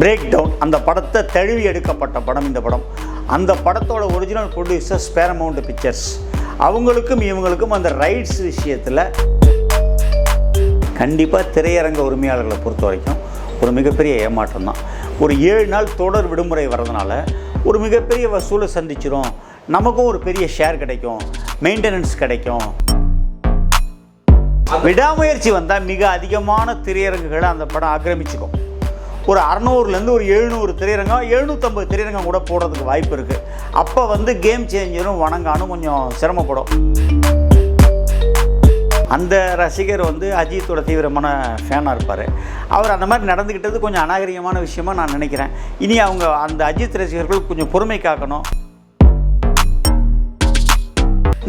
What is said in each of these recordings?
Break down அந்த படத்தை தழுவி எடுக்கப்பட்ட படம் இந்த படம். அந்த படத்தோட ஒரிஜினல் ப்ரொடியூசர்ஸ் பேரமவுண்ட் பிக்சர்ஸ் அவங்களுக்கும் இவங்களுக்கும் அந்த ரைட்ஸ் விஷயத்தில் கண்டிப்பாக திரையரங்க உரிமையாளர்களை பொறுத்த வரைக்கும் ஒரு மிகப்பெரிய ஏமாற்றம் தான். ஒரு ஏழு நாள் தொடர் விடுமுறை வர்றதுனால ஒரு மிகப்பெரிய வசூலை சந்திச்சிடும் நமக்கும் ஒரு பெரிய ஷேர் கிடைக்கும். மெயின்டெனன்ஸ் கிடைக்கும். விடாமுயற்சி வந்தால் மிக அதிகமான திரையரங்குகளை அந்த படம் ஆக்கிரமிச்சுக்கும். ஒரு அறநூறுலேருந்து ஒரு எழுநூறு திரையரங்கம் எழுநூற்றம்பது திரையரங்கம் கூட போடுறதுக்கு வாய்ப்பு இருக்குது அப்போ வந்து கேம் சேஞ்சரும் வணங்கானும் கொஞ்சம் சிரமப்படும். அந்த ரசிகர் வந்து அஜித்தோட தீவிரமான ஃபேனாக இருப்பார். அவர் அந்த மாதிரி நடந்துக்கிட்டது கொஞ்சம் அநாகரிகமான விஷயமா நான் நினைக்கிறேன். இனி அவங்க அந்த அஜித் ரசிகர்கள் கொஞ்சம் பொறுமை காக்கணும்.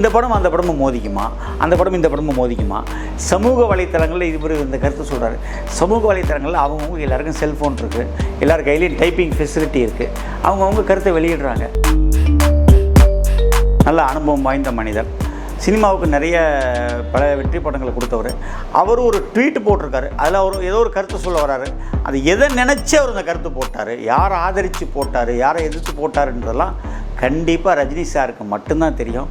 இந்த படம் அந்த படமும் மோதிக்குமா? அந்த படம் இந்த படமும் மோதிக்குமா? சமூக வலைத்தளங்களில் இவர் இந்த கருத்து சொல்கிறாரு சமூக வலைத்தளங்களில் அவங்கவுங்க எல்லாருக்கும் செல்ஃபோன் இருக்குது எல்லார் கையிலையும் டைப்பிங் ஃபெசிலிட்டி இருக்குது அவங்கவுங்க கருத்தை வெளியிடுறாங்க. நல்ல அனுபவம் வாய்ந்த மனிதர். சினிமாவுக்கு நிறைய பல வெற்றி படங்களை கொடுத்தவர். அவர் ஒரு ட்வீட் போட்டிருக்காரு. அதில் அவர் ஏதோ ஒரு கருத்து சொல்ல வராரு. அது எதை நினச்சி அவர் அந்த கருத்து போட்டார்? யாரை ஆதரித்து போட்டார்? யாரை எதிர்த்து போட்டாருன்றதெல்லாம் கண்டிப்பாக ரஜினி சாருக்கு மட்டும்தான் தெரியும்.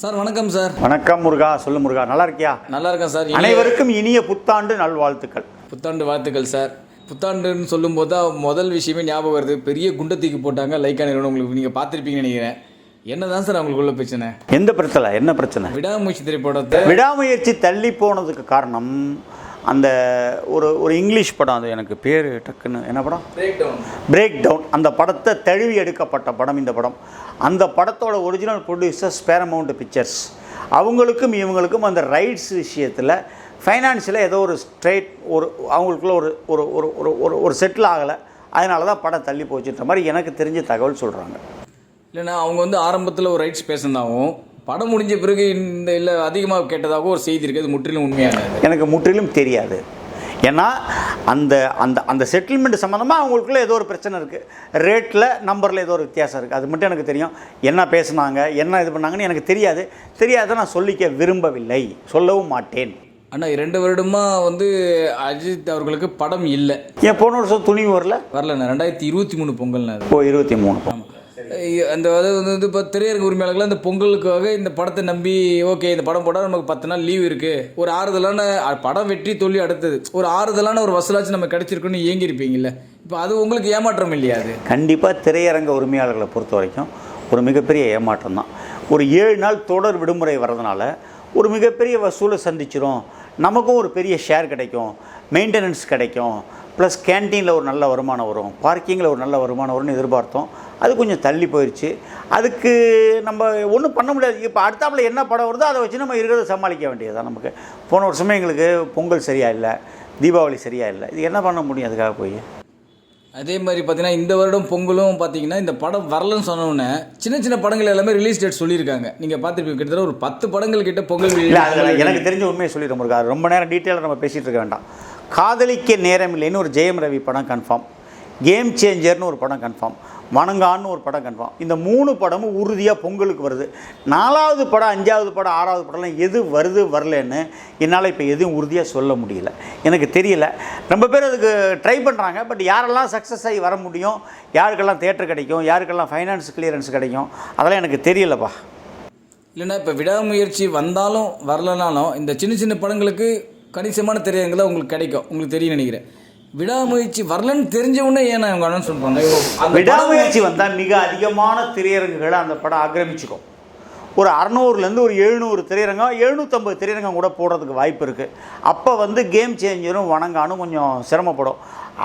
சார் வணக்கம் சார். வணக்கம் முருகா சொல்லு முருகா நல்லா இருக்கியா? நல்லா இருக்கேன் சார். அனைவருக்கும் இனிய புத்தாண்டு நல்வாழ்த்துக்கள். புத்தாண்டு வாழ்த்துக்கள் சார். புத்தாண்டுன்னு சொல்லும்போது தான் முதல் விஷயமே ஞாபகம் வருது. பெரிய குண்டை தூக்கி போட்டாங்க. லைக்கா நிறுவனம் உங்களுக்கு நீங்கள் பார்த்துருப்பீங்கன்னு நினைக்கிறேன். என்னதான் சார் அவங்களுக்குள்ள பிரச்சனை? எந்த பிரச்சனை? என்ன பிரச்சனை? விடாமுயற்சி திரைப்படத்தை விடாமுயற்சி தள்ளி போனதுக்கு காரணம் அந்த ஒரு ஒரு இங்கிலீஷ் படம் அது எனக்கு பேர் டக்குன்னு என்ன படம்? பிரேக் டவுன் பிரேக் டவுன் அந்த படத்தை தழுவி எடுக்கப்பட்ட படம் இந்த படம். அந்த படத்தோட ஒரிஜினல் ப்ரொடியூசர்ஸ் பேரமவுண்ட் பிக்சர்ஸ் அவங்களுக்கும் இவங்களுக்கும் அந்த ரைட்ஸ் விஷயத்தில் ஃபைனான்ஷியலாக ஏதோ ஒரு ஸ்ட்ரைட் ஒரு அவங்களுக்குள்ள ஒரு ஒரு ஒரு ஒரு ஒரு ஒரு செட்டில் ஆகலை. அதனால தான் படம் தள்ளி போச்சுன்ற மாதிரி எனக்கு தெரிஞ்ச தகவல் சொல்கிறாங்க இல்லைன்னா அவங்க வந்து ஆரம்பத்தில் ஒரு ரைட்ஸ் பேசுனதாகவும் படம் முடிஞ்ச பிறகு இந்த இல்லை அதிகமாக கேட்டதாகவும் ஒரு செய்தி இருக்குது. அது முற்றிலும் உண்மையானது. எனக்கு முற்றிலும் தெரியாது. ஏன்னா அந்த அந்த அந்த செட்டில்மெண்ட் சம்மந்தமாக அவங்களுக்குள்ள ஏதோ ஒரு பிரச்சனை இருக்குது ரேட்டில் நம்பரில் ஏதோ ஒரு வித்தியாசம் இருக்குது அது மட்டும் எனக்கு தெரியும். என்ன பேசுனாங்க என்ன இது பண்ணாங்கன்னு எனக்கு தெரியாது. தெரியாத நான் சொல்லிக்க விரும்பவில்லை. சொல்லவும் மாட்டேன். ஆனால் இரண்டு வருடமாக வந்து அஜித் அவர்களுக்கு படம் இல்லை. ஏன் போன வருஷம் துணி வரல? வரலண்ணா. ரெண்டாயிரத்தி இருபத்தி மூணு பொங்கல்னா அது. இப்போ இருபத்தி மூணு ஐய, அந்த அதாவது வந்து இப்போ திரையரங்கு உரிமையாளர்கள் அந்த பொங்கலுக்காக இந்த படத்தை நம்பி ஓகே இந்த படம் போட்டால் நமக்கு பத்து நாள் லீவ் இருக்குது ஒரு ஆறுதலான படம் வெற்றி தோல்வி அடுத்தது. ஒரு ஆறுதலான ஒரு வசூலாச்சு நம்ம கிடச்சிருக்குன்னு ஏங்கியிருப்பீங்கல்ல இப்போ அது உங்களுக்கு ஏமாற்றம் இல்லையா அது? கண்டிப்பாக திரையரங்க உரிமையாளர்களை பொறுத்த வரைக்கும் ஒரு மிகப்பெரிய ஏமாற்றம் தான். ஒரு ஏழு நாள் தொடர் விடுமுறை வர்றதுனால ஒரு மிகப்பெரிய வசூலை சந்திச்சிரும். நமக்கும் ஒரு பெரிய ஷேர் கிடைக்கும். மெயின்டெனன்ஸ் கிடைக்கும். ப்ளஸ் கேன்டீனில் ஒரு நல்ல வருமானம் வரும். பார்க்கிங்கில் ஒரு நல்ல வருமானம் வரும்னு எதிர்பார்த்தோம். அது கொஞ்சம் தள்ளி போயிடுச்சு அதுக்கு நம்ம ஒன்றும் பண்ண முடியாது. இப்போ அடுத்தாப்புல என்ன படம் வருதோ அதை வச்சு நம்ம இருக்கிறத சமாளிக்க வேண்டியதுதான் நமக்கு. போன வருஷமே எங்களுக்கு பொங்கல் சரியா இல்லை. தீபாவளி சரியா இல்லை. இது என்ன பண்ண முடியும் அதுக்காக போய்? அதே மாதிரி பார்த்தீங்கன்னா இந்த வருடம் பொங்கலும் பார்த்தீங்கன்னா இந்த படம் வரலன்னு சொன்னோன்னே சின்ன சின்ன படங்கள் எல்லாமே ரிலீஸ் டேட் சொல்லியிருக்காங்க. நீங்கள் பார்த்துருப்பீங்க. கிட்டத்தட்ட ஒரு பத்து படங்கள் கிட்ட பொங்கல் இல்லை அதில் எனக்கு தெரிஞ்ச உண்மையை சொல்லிட முருகா. ரொம்ப நேரம் டீட்டெயிலாக நம்ம பேசிகிட்டு இருக்க வேண்டாம். காதலிக்க நேரம் இல்லைன்னு ஒரு ஜெயம் ரவி படம் கன்ஃபார்ம் கேம் சேஞ்சர்னு ஒரு படம் கன்ஃபார்ம் வணங்கான்னு ஒரு படம் கன்ஃபார்ம் இந்த மூணு படமும் உறுதியாக பொங்கலுக்கு வருது. நாலாவது படம் அஞ்சாவது படம் ஆறாவது படம்லாம் எது வருது வரலன்னு என்னால் இப்போ எதுவும் உறுதியாக சொல்ல முடியல. எனக்கு தெரியல. ரொம்ப பேர் அதுக்கு ட்ரை பண்ணுறாங்க பட் யாரெல்லாம் சக்ஸஸ் ஆகி வர முடியும் யாருக்கெல்லாம் தேட்டர் கிடைக்கும் யாருக்கெல்லாம் ஃபைனான்ஸ் கிளியரன்ஸ் கிடைக்கும் அதெல்லாம் எனக்கு தெரியலப்பா. இல்லைன்னா இப்போ விடாமுயற்சி வந்தாலும் வரலனாலும் இந்த சின்ன சின்ன படங்களுக்கு கணிசமான திரையரங்கு தான் உங்களுக்கு கிடைக்கும். உங்களுக்கு தெரியும் நினைக்கிறேன். விடாமுயற்சி வரலன்னு தெரிஞ்ச உடனே ஏன் அவங்க அனௌன்ஸ் பண்ணுறாங்க அந்த விடாமுயற்சி வந்தால் மிக அதிகமான திரையரங்குகளை அந்த படம் ஆக்கிரமிச்சுக்கும். ஒரு அறநூறுலேருந்து ஒரு எழுநூறு திரையரங்கம் எழுநூற்றம்பது திரையரங்கம் கூட போடுறதுக்கு வாய்ப்பு இருக்குது அப்போ வந்து கேம் சேஞ்சரும் வணங்கானும் கொஞ்சம் சிரமப்படும்.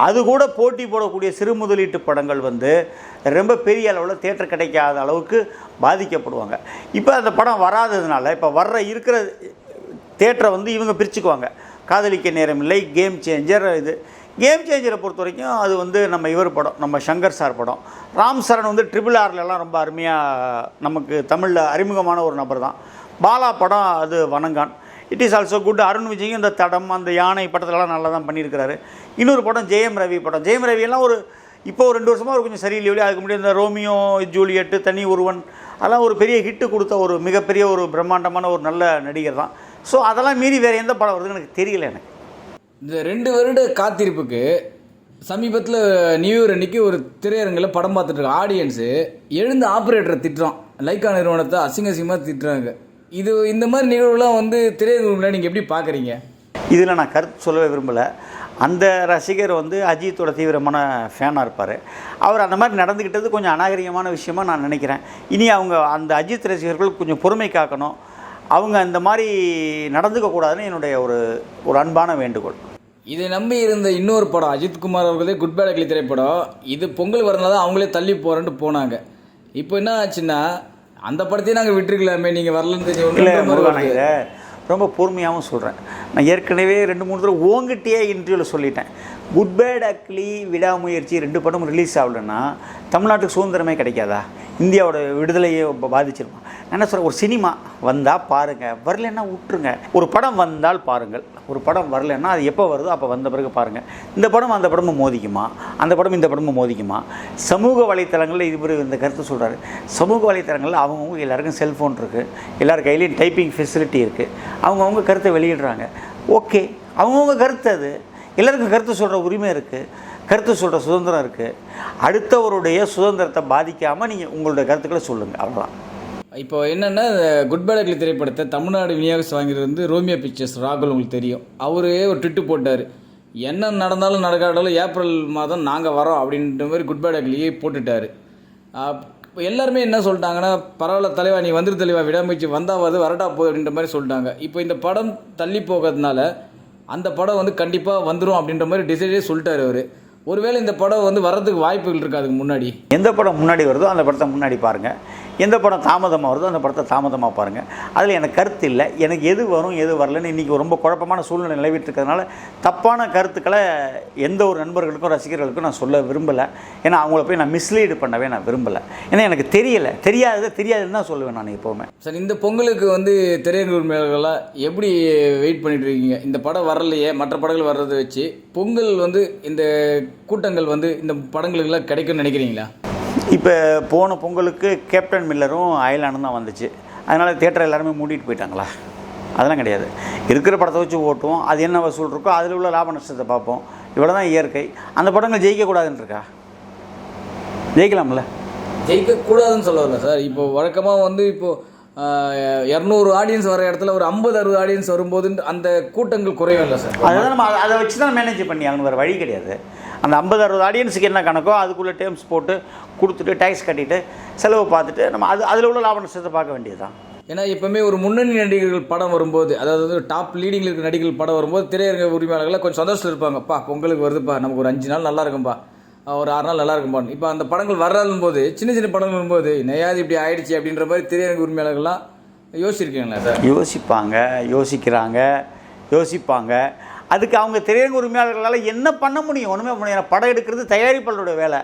அது கூட போட்டி போடக்கூடிய சிறு முதலீட்டு படங்கள் வந்து ரொம்ப பெரிய அளவில் தேட்டர் கிடைக்காத அளவுக்கு பாதிக்கப்படுவாங்க. இப்போ அந்த படம் வராததுனால இப்போ வர்ற இருக்கிற தேட்டரை வந்து இவங்க பிரிச்சுக்குவாங்க. காதலிக்க நேரம் இல்லை கேம் சேஞ்சர் இது. கேம் சேஞ்சரை பொறுத்த வரைக்கும் அது வந்து நம்ம இவர் படம் நம்ம சங்கர் சார் படம். ராம் சரண் வந்து ட்ரிபிள் ஆர்லலாம் ரொம்ப அருமையாக நமக்கு தமிழில் அறிமுகமான ஒரு நபர் தான். பாலா படம் அது Vanangaan. It is also good Arun விஜயும் இந்த தடம் அந்த யானை படத்துலலாம் நல்லா தான் பண்ணியிருக்கிறாரு. இன்னொரு படம் ஜெயம் ரவி படம். ஜெயம் ரவி எல்லாம் ஒரு இப்போ ஒரு ரெண்டு வருஷமாக ஒரு கொஞ்சம் சரியில்லையே அதுக்கு முன்னாடி இந்த ரோமியோ ஜூலியட்டு தனி ஒருவன் அதெல்லாம் ஒரு பெரிய ஹிட்டு கொடுத்த ஒரு மிகப்பெரிய ஒரு பிரம்மாண்டமான ஒரு நல்ல நடிகர் தான். ஸோ அதெல்லாம் மீறி வேறு எந்த படம் வருதுன்னு எனக்கு தெரியல எனக்கு. இந்த ரெண்டு வருட காத்திருப்புக்கு சமீபத்தில் நியூ இயர் அன்னைக்கு ஒரு திரையரங்கில் படம் பார்த்துட்டு இருக்க ஆடியன்ஸு எழுந்து ஆப்ரேட்டரை திட்டுறான். லைக்கா நிறுவனத்தை அசிங்க அசிங்கமாக திட்டுறாங்க. இது இந்த மாதிரி நிகழ்வுலாம் வந்து திரையரங்கில் நீங்கள் எப்படி பார்க்குறீங்க? இதில் நான் கருத்து சொல்லவே விரும்பலை. அந்த ரசிகர் வந்து அஜித்தோட தீவிரமான ஃபேனாக இருப்பார். அவர் அந்த மாதிரி நடந்துக்கிட்டது கொஞ்சம் அநாகரிகமான விஷயமா நான் நினைக்கிறேன். இனி அவங்க அந்த அஜித் ரசிகர்கள் கொஞ்சம் பொறுமை காக்கணும். அவங்க அந்த மாதிரி நடந்துக்க கூடாதுன்னு என்னுடைய ஒரு ஒரு அன்பான வேண்டுகோள். இதை நம்பி இருந்த இன்னொரு படம் அஜித்குமார் அவர்களே குட் பேட் அக்லி திரைப்படம். இது பொங்கல் வரனால தான் அவங்களே தள்ளி போகிறேன்ட்டு போனாங்க. இப்போ என்ன ஆச்சுன்னா அந்த படத்தையும் நாங்கள் விட்டுருக்கலாமே நீங்கள் வரலன்னு தெரியும் ரொம்ப பொறுமையாகவும் சொல்கிறேன் நான் ஏற்கனவே ரெண்டு மூணு தடவை ஓங்கிட்டே இன்டர்வியூவில் சொல்லிட்டேன். குட் பேட் அக்லி விடாமுயற்சி ரெண்டு படமும் ரிலீஸ் ஆகலைன்னா தமிழ்நாட்டுக்கு சுதந்திரமே கிடைக்காதா? இந்தியாவோட விடுதலையை பாதிச்சிருமா? என்ன சொல்கிறேன் ஒரு சினிமா வந்தால் பாருங்கள் வரலன்னா விட்டுருங்க ஒரு படம் வந்தால் பாருங்கள். ஒரு படம் வரலன்னா அது எப்போ வருதோ அப்போ வந்த பிறகு பாருங்கள் இந்த படம் அந்த படமும் மோதிக்குமா? அந்த படம் இந்த படமும் மோதிக்குமா? சமூக வலைத்தளங்களில் இவர் இந்த கருத்து சொல்கிறாரு சமூக வலைத்தளங்களில் அவங்கவுங்க எல்லாருக்கும் செல்ஃபோன் இருக்குது எல்லார் கையிலையும் டைப்பிங் ஃபெசிலிட்டி இருக்குது அவங்கவுங்க கருத்தை வெளியிடுறாங்க. ஓகே. அவங்கவுங்க கருத்து அது. எல்லாருக்கும் கருத்து சொல்கிற உரிமை இருக்குது கருத்து சொல்கிற சுதந்திரம் இருக்குது அடுத்தவருடைய சுதந்திரத்தை பாதிக்காமல் நீங்கள் உங்களுடைய கருத்துக்களை சொல்லுங்கள் அவ்வளோதான் இப்போ என்னென்னா குட் பேட் அக்லி திரைப்படத்தை தமிழ்நாடு விநியோகஸ் வாங்கியது வந்து ரோமியோ பிக்சர்ஸ் ராகுல் உங்களுக்கு தெரியும். அவரே ஒரு ட்விட்டு போட்டார். என்ன நடந்தாலும் நடக்காட்டாலும் ஏப்ரல் மாதம் நாங்கள் வரோம் அப்படின்ற மாதிரி குட் பேட் அக்லியே போட்டுட்டார். இப்போ எல்லாருமே என்ன சொல்லிட்டாங்கன்னா பரவாயில்ல தலைவா நீ வந்துரு தலைவா விடாமுயற்சி வந்தாவது வரட்டா போய் அப்படின்ற மாதிரி சொல்லிட்டாங்க. இப்போ இந்த படம் தள்ளி போகிறதுனால அந்த படம் வந்து கண்டிப்பாக வந்துடும் அப்படின்ற மாதிரி டிசைடே சொல்லிட்டாரு அவர். ஒருவேளை இந்த படம் வந்து வர்றதுக்கு வாய்ப்புகள் இருக்கு அதுக்கு முன்னாடி. எந்த படம் முன்னாடி வருதோ அந்த படத்தை முன்னாடி பாருங்கள் எந்த படம் தாமதமாக வருதோ அந்த படத்தை தாமதமாக பாருங்கள் அதில் எனக்கு கருத்து இல்லை. எனக்கு எது வரும் எது வரலன்னு இன்றைக்கி ரொம்ப குழப்பமான சூழ்நிலை நிலவிட்டு இருக்கிறதுனால தப்பான கருத்துக்களை எந்த ஒரு நண்பர்களுக்கும் ரசிகர்களுக்கும் நான் சொல்ல விரும்பலை. ஏன்னா அவங்கள போய் நான் மிஸ்லீடு பண்ணவே நான் விரும்பலை. ஏன்னா எனக்கு தெரியலை. தெரியாதது தெரியாதுன்னு தான் சொல்லுவேன் நான் எப்போவுமே. சார் இந்த பொங்கலுக்கு வந்து திரையரங்கு எப்படி வெயிட் பண்ணிட்டு இருக்கீங்க? இந்த படம் வரலையே மற்ற படங்கள் வர்றதை வச்சு பொங்கல் வந்து இந்த கூட்டங்கள் வந்து இந்த படங்களுக்கெல்லாம் கிடைக்கும்னு நினைக்கிறீங்களா? இப்போ போன பொங்கலுக்கு கேப்டன் மில்லரும் அயலானும் தான் வந்துச்சு. அதனால் தேட்டர் எல்லாருமே மூடிட்டு போயிட்டாங்களா? அதெல்லாம் கிடையாது. இருக்கிற படத்தை வச்சு ஓட்டுவோம். அது என்ன வசூல் இருக்கோ அதில் உள்ள லாப நஷ்டத்தை பார்ப்போம். இவ்வளோ தான் இயற்கை. அந்த படங்கள் ஜெயிக்கக்கூடாதுன்னு இருக்கா? ஜெயிக்கலாம்ல? ஜெயிக்கக்கூடாதுன்னு சொல்ல வரல சார். இப்போ வழக்கமாக வந்து இப்போ இரநூறு ஆடியன்ஸ் வர இடத்துல ஒரு ஐம்பது அறுபது ஆடியன்ஸ் வரும்போது அந்த கூட்டங்கள் குறையும் இல்லை சார். அதுதான் நம்ம அதை- அதை வச்சு தான் மேனேஜ் பண்ணி ஆகணும். வேறு வழி கிடையாது. அந்த ஐம்பது அறுபது ஆடியன்ஸுக்கு என்ன கணக்கோ அதுக்குள்ளே டேர்ம்ஸ் போட்டு கொடுத்துட்டு டேக்ஸ் கட்டிட்டு செலவு பார்த்துட்டு நம்ம அது அதில் உள்ள லாப நஷ்டத்தை பார்க்க வேண்டியதுதான். ஏன்னா எப்பவுமே ஒரு முன்னணி நடிகர்கள் படம் வரும்போது அதாவது வந்து டாப் லீடிங்கில் இருக்கிற நடிகர்கள் படம் வரும்போது திரையரங்க உரிமையாளர்கள் கொஞ்சம் சந்தோஷத்தில் இருப்பாங்கப்பா பொங்கலுக்கு வருதுப்பா நமக்கு ஒரு அஞ்சு நாள் நல்லா இருக்கும்பா ஒரு ஆறு நாள் நல்லா இருக்கும்பா இப்போ அந்த படங்கள் வராதும் போது சின்ன சின்ன படங்கள் வரும்போது நெய்யாது இப்படி ஆயிடுச்சு அப்படின்ற மாதிரி திரையரங்க உரிமையாளர்கள்லாம் யோசிச்சிருக்கீங்களா சார்? யோசிப்பாங்க யோசிக்கிறாங்க யோசிப்பாங்க. அதுக்கு அவங்க திரையரங்க உரிமையாளர்களால் என்ன பண்ண முடியும்? ஒன்றுமே பண்ண படம் எடுக்கிறது தயாரிப்பாளரோட வேலை.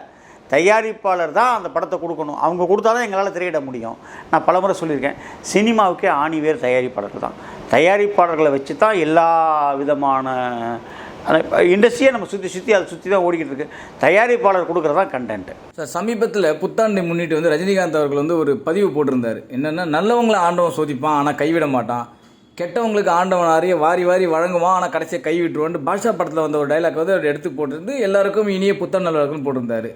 தயாரிப்பாளர் தான் அந்த படத்தை கொடுக்கணும். அவங்க கொடுத்தா தான் எங்களால் திரையிட முடியும். நான் பலமுறை சொல்லியிருக்கேன். சினிமாவுக்கே ஆணிவேர் தயாரிப்பாளர்கள் தான். தயாரிப்பாளர்களை வச்சு தான் எல்லா விதமான இண்டஸ்ட்ரியை நம்ம சுற்றி சுற்றி அதை சுற்றி தான் ஓடிக்கிட்டு இருக்கு. தயாரிப்பாளர் கொடுக்குறது தான் கண்டென்ட்டு சார் சமீபத்தில் புத்தாண்டை முன்னிட்டு வந்து ரஜினிகாந்த் அவர்கள் வந்து ஒரு பதிவு போட்டிருந்தார். என்னென்னா நல்லவங்களை ஆண்டவன் சோதிப்பான் ஆனால் கைவிட மாட்டான். கெட்டவங்களுக்கு ஆண்டவன் அறிய வாரி வாரி வழங்குவான் ஆனால் கடைசியாக கை விட்டுருவான்னு பாஷா படத்தில் வந்த ஒரு டைலாக் வந்து அவர் எடுத்து போட்டிருந்து எல்லாருக்கும் இனிய புத்தாண்டு நல்வாழ்த்துன்னு போட்டிருந்தாரு.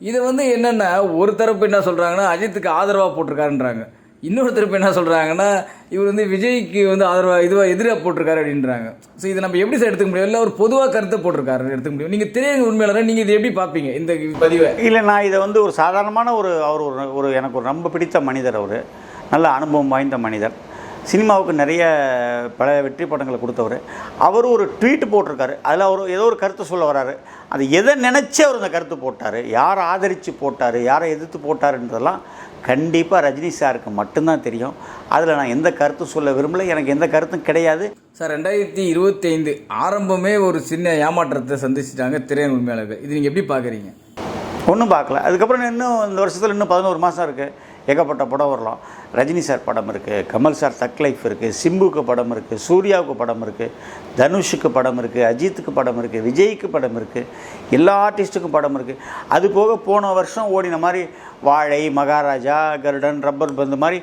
இது வந்து என்னென்னா ஒரு தரப்பு என்ன சொல்கிறாங்கன்னா அஜித்துக்கு ஆதரவாக போட்டிருக்காருன்றாங்க. இன்னொரு தரப்பு என்ன சொல்கிறாங்கன்னா இவர் வந்து விஜய்க்கு வந்து ஆதரவாக இதுவாக எதிராக போட்டிருக்காரு அப்படின்றாங்க. ஸோ இதை நம்ம எப்படி சார் எடுத்துக்க முடியும்? இல்லை ஒரு பொதுவாக கருத்தை போட்டிருக்காரு எடுத்துக்க முடியும்? நீங்கள் திரையரங்கு உண்மையாளர் நீங்கள் இதை எப்படி பார்ப்பீங்க இந்த பதிவை? இல்லை நான் இதை வந்து ஒரு சாதாரணமான ஒரு அவர் ஒரு ஒரு எனக்கு ஒரு ரொம்ப பிடித்த மனிதர் அவர். நல்ல அனுபவம் வாய்ந்த மனிதர். சினிமாவுக்கு நிறைய பல வெற்றி படங்களை கொடுத்தவர். அவர் ஒரு ட்வீட் போட்டிருக்காரு. அதில் அவர் ஏதோ ஒரு கருத்து சொல்ல வராரு. அது எதை நினச்சி அவர் அந்த கருத்து போட்டார்? யாரை ஆதரித்து போட்டார்? யாரை எதிர்த்து போட்டாருன்றதெல்லாம் கண்டிப்பாக ரஜினி சாருக்கு மட்டும்தான் தெரியும். அதில் நான் எந்த கருத்தும் சொல்ல விரும்பலை. எனக்கு எந்த கருத்தும் கிடையாது. சார் ரெண்டாயிரத்தி இருபத்தி ஐந்து ஆரம்பமே ஒரு சின்ன ஏமாற்றத்தை சந்திச்சிட்டாங்க திரையரங்கு உண்மையாளர்கள் இது நீங்கள் எப்படி பார்க்குறீங்க? ஒன்றும் பார்க்கல. அதுக்கப்புறம் இன்னும் இந்த வருஷத்தில் இன்னும் பதினோரு மாதம் இருக்குது ஏகப்பட்ட படம் வரலாம். ரஜினி சார் படம் இருக்குது கமல் சார் தக் லைஃப் இருக்குது சிம்புக்கு படம் இருக்குது சூர்யாவுக்கு படம் இருக்குது தனுஷுக்கு படம் இருக்குது அஜித்துக்கு படம் இருக்குது விஜய்க்கு படம் இருக்குது எல்லா ஆர்டிஸ்ட்டுக்கும் படம் இருக்குது அது போக போன வருஷம் ஓடின மாதிரி வாழை மகாராஜா கருடன் ரப்பர் பந்து மாதிரி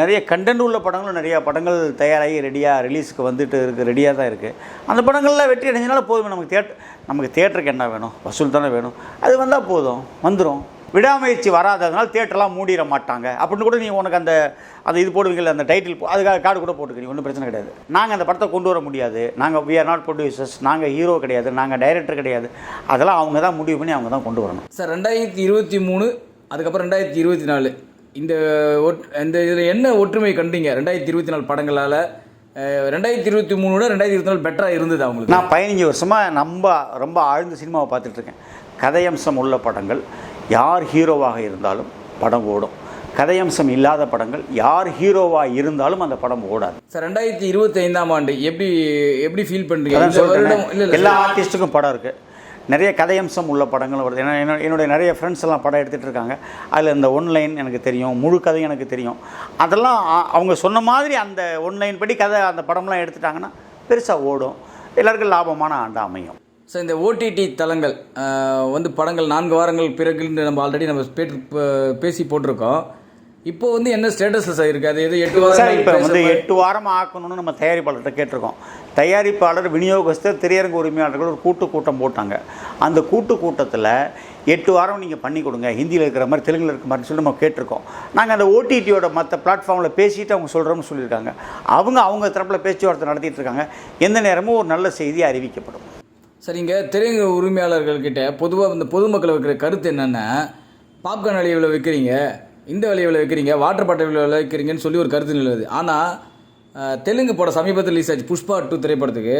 நிறைய கண்டென்ட் உள்ள படங்களும் நிறையா படங்கள் தயாராகி ரெடியாக ரிலீஸுக்கு வந்துட்டு இருக்குது ரெடியாக தான் இருக்குது அந்த படங்கள்லாம் வெற்றி அடைஞ்சனால போதும் நமக்கு தேட் நமக்கு தேட்டருக்கு என்ன வேணும்? வசூல் தானே வேணும். அது வந்தால் போதும் வந்துடும் விடாமுயற்சி வராததுனால தேட்டர்லாம் மூடிட மாட்டாங்க. அப்படின்னு கூட நீ உனக்கு அந்த அந்த இது போடுவீங்கல்ல அந்த டைட்டில் அதுக்காக கார்டு கூட போட்டுக்கிறீங்க ஒன்றும் பிரச்சனை கிடையாது. நாங்கள் அந்த படத்தை கொண்டு வர முடியாது. நாங்கள் வி ஆர் நாட் ப்ரொடியூசர்ஸ் நாங்கள் ஹீரோ கிடையாது. நாங்கள் டைரக்டர் கிடையாது. அதெல்லாம் அவங்க தான் முடிவு பண்ணி அவங்க தான் கொண்டு வரணும். சார் ரெண்டாயிரத்தி இருபத்தி மூணு அதுக்கப்புறம் ரெண்டாயிரத்தி இருபத்தி நாலு. இந்த ஒட் இந்த இதில் என்ன ஒற்றுமை கண்டீங்க? ரெண்டாயிரத்தி இருபத்தி நாலு படங்களால் ரெண்டாயிரத்தி இருபத்தி மூணோட ரெண்டாயிரத்தி இருபத்தி நாலு பெட்டராக இருந்தது அவங்களுக்கு நான் பதினஞ்சு வருஷமாக நம்ம ரொம்ப ஆழ்ந்த சினிமாவை பார்த்துட்ருக்கேன் கதையம்சம் உள்ள படங்கள் யார் ஹீரோவாக இருந்தாலும் படம் ஓடும். கதையம்சம் இல்லாத படங்கள் யார் ஹீரோவாக இருந்தாலும் அந்த படம் ஓடாது. சார் ரெண்டாயிரத்தி இருபத்தி ஐந்தாம் ஆண்டு எப்படி எப்படி ஃபீல் பண்ணுறீங்க எல்லா ஆர்டிஸ்ட்டுக்கும் படம் இருக்குது நிறைய கதையம்சம் உள்ள படங்கள் வருது. ஏன்னா என்னோட- என்னுடைய நிறைய ஃப்ரெண்ட்ஸ் எல்லாம் படம் எடுத்துகிட்டு இருக்காங்க. அதில் இந்த ஒன்லைன் எனக்கு தெரியும் முழு கதை எனக்கு தெரியும். அதெல்லாம் அவங்க சொன்ன மாதிரி அந்த ஒன்லைன் படி கதை அந்த படம்லாம் எடுத்துட்டாங்கன்னா பெருசாக ஓடும். எல்லாருக்கும் லாபமான ஆண்டு அமையும். சார் இந்த ஓடிடி தளங்கள் வந்து படங்கள் நான்கு வாரங்கள் பிறகு நம்ம ஆல்ரெடி நம்ம பேசி போட்டிருக்கோம். இப்போ வந்து என்ன ஸ்டேட்டஸில் சார் இருக்குது அது எது எட்டு வாரம் இப்போ வந்து எட்டு வாரம் ஆக்கணும்னு நம்ம தயாரிப்பாளர்கிட்ட கேட்டிருக்கோம். தயாரிப்பாளர் விநியோகஸ்தர் திரையரங்கு உரிமையாளர்கள் ஒரு கூட்டு கூட்டம் போட்டாங்க. அந்த கூட்டு கூட்டத்தில் எட்டு வாரம் நீங்கள் பண்ணி கொடுங்க. ஹிந்தியில் இருக்கிற மாதிரி தெலுங்கில் இருக்கிற மாதிரி சொல்லி நம்ம கேட்டிருக்கோம். நாங்கள் அந்த ஓடிடியோட மற்ற பிளாட்ஃபார்மில் பேசிட்டு அவங்க சொல்கிறோம்னு சொல்லியிருக்காங்க. அவங்க அவங்க தரப்பில் பேச்சுவார்த்தை நடத்திட்டு இருக்காங்க. எந்த நேரமும் ஒரு நல்ல செய்தி அறிவிக்கப்படும். சார் இங்கே திரையரங்க உரிமையாளர்கள்கிட்ட பொதுவாக இந்த பொதுமக்கள் வைக்கிற கருத்து என்னென்னா பாப்கார்ன் விலை இவ்வளோ விற்கிறீங்க இந்த விலை இவ்வளோ விற்கிறீங்க வாட்டர் பாட்டில் இவ்வளோ விற்கிறீங்கன்னு சொல்லி ஒரு கருத்து நிலவுது. ஆனால் தெலுங்கு படம் சமீபத்தில் ரிலீஸ் ஆச்சு புஷ்பா டூ திரைப்படத்துக்கு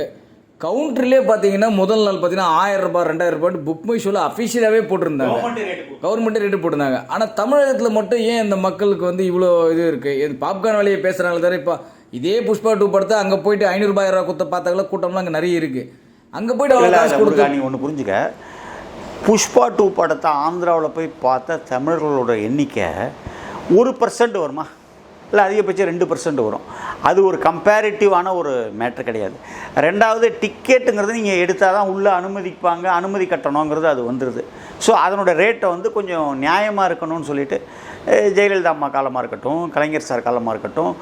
கவுண்டர்லேயே பார்த்தீங்கன்னா முதல் நாள் பார்த்தீங்கன்னா ஆயிரம் ரூபாய் ரெண்டாயிரம் ரூபாய் புக் மை ஷோவில் அஃபிஷியலாகவே போட்டிருந்தாங்க. கவர்மெண்ட்டே ரேட்டு போட்டிருந்தாங்க. ஆனால் தமிழகத்தில் மட்டும் ஏன் இந்த மக்களுக்கு வந்து இவ்வளோ இது இருக்குது இது பாப்கார்ன் விலையை பேசுகிறாங்க தவிர இப்போ இதே புஷ்பா டூ படத்தை அங்கே போயிட்டு ஐநூறுபாயிரம் ரூபா கொடுத்த பார்த்தாங்களா கூட்டம்லாம் அங்கே நிறைய இருக்குது அங்கே போயிட்டு அவ்வளோ காசு நீ ஒன்று புரிஞ்சுக்க. புஷ்பா டூ படத்தை ஆந்திராவில் போய் பார்த்த தமிழர்களோட எண்ணிக்கை ஒரு பர்சன்ட் வருமா? இல்லை அதிகபட்சம் ரெண்டு பர்சன்ட் வரும். அது ஒரு கம்பேரிட்டிவான ஒரு மேட்ரு கிடையாது. ரெண்டாவது டிக்கெட்டுங்கிறது நீங்கள் எடுத்தால் தான் உள்ளே அனுமதிப்பாங்க அனுமதி கட்டணுங்கிறது அது வந்துடுது ஸோ அதனோட ரேட்டை வந்து கொஞ்சம் நியாயமாக இருக்கணும்னு சொல்லிட்டு ஜெயலலிதா அம்மா காலமாக இருக்கட்டும் கலைஞர் சார் காலமாக இருக்கட்டும்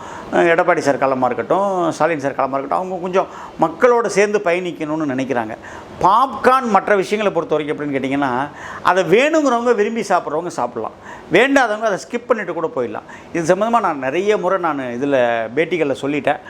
எடப்பாடி சார் காலமாக இருக்கட்டும் ஸ்டாலின் சார் காலமாக இருக்கட்டும் அவங்க கொஞ்சம் மக்களோட சேர்ந்து பயணிக்கணும்னு நினைக்கிறாங்க. பாப்கார்ன் மற்ற விஷயங்களை பொறுத்த வரைக்கும் எப்படின்னு கேட்டிங்கன்னா அதை வேணுங்கிறவங்க விரும்பி சாப்பிட்றவங்க சாப்பிட்லாம். வேண்டாதவங்க அதை ஸ்கிப் பண்ணிட்டு கூட போயிடலாம். இது சம்மந்தமாக நான் நிறைய முறை நான் இதில் பேட்டிகளில் சொல்லிட்டேன்.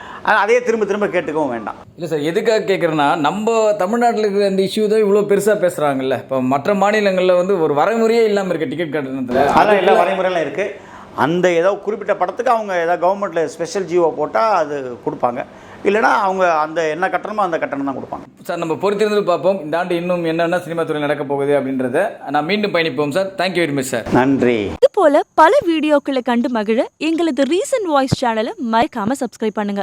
அதே திரும்ப திரும்ப கேட்டுக்கவும் வேண்டாம். இல்லை சார் எதுக்காக கேட்குறேன்னா நம்ம தமிழ்நாட்டில் இருக்கிற இந்த இஷ்யூ தான் இவ்வளோ பெருசாக பேசுகிறாங்கல்ல இப்போ மற்ற மாநிலங்களில் வந்து ஒரு வரைமுறையே இல்லாமல் இருக்க டிக்கெட் கட்டணத்தில் அதெல்லாம் எல்லா வரைமுறையெல்லாம் இருக்குது அந்த ஏதோ குறிப்பிட்ட படத்துக்கு அவங்க ஏதாவது கவர்மெண்ட்டில் ஸ்பெஷல் ஜியோ போட்டால் அது கொடுப்பாங்க. இல்லைன்னா அவங்க அந்த என்ன கட்டணமோ அந்த கட்டணம் தான் கொடுப்பாங்க. சார் நம்ம பொறுத்திருந்து பார்ப்போம். இந்த ஆண்டு இன்னும் என்னென்ன சினிமா துறையில் நடக்க போகுது அப்படின்றத நான் மீண்டும் பயணிப்போம் sir. Thank you very much sir நன்றி. இது போல பல வீடியோக்களை கண்டு மகிழ எங்களது ரீசன்ட் வாய்ஸ் சேனலை மறக்காம சப்ஸ்கிரைப் பண்ணுங்க.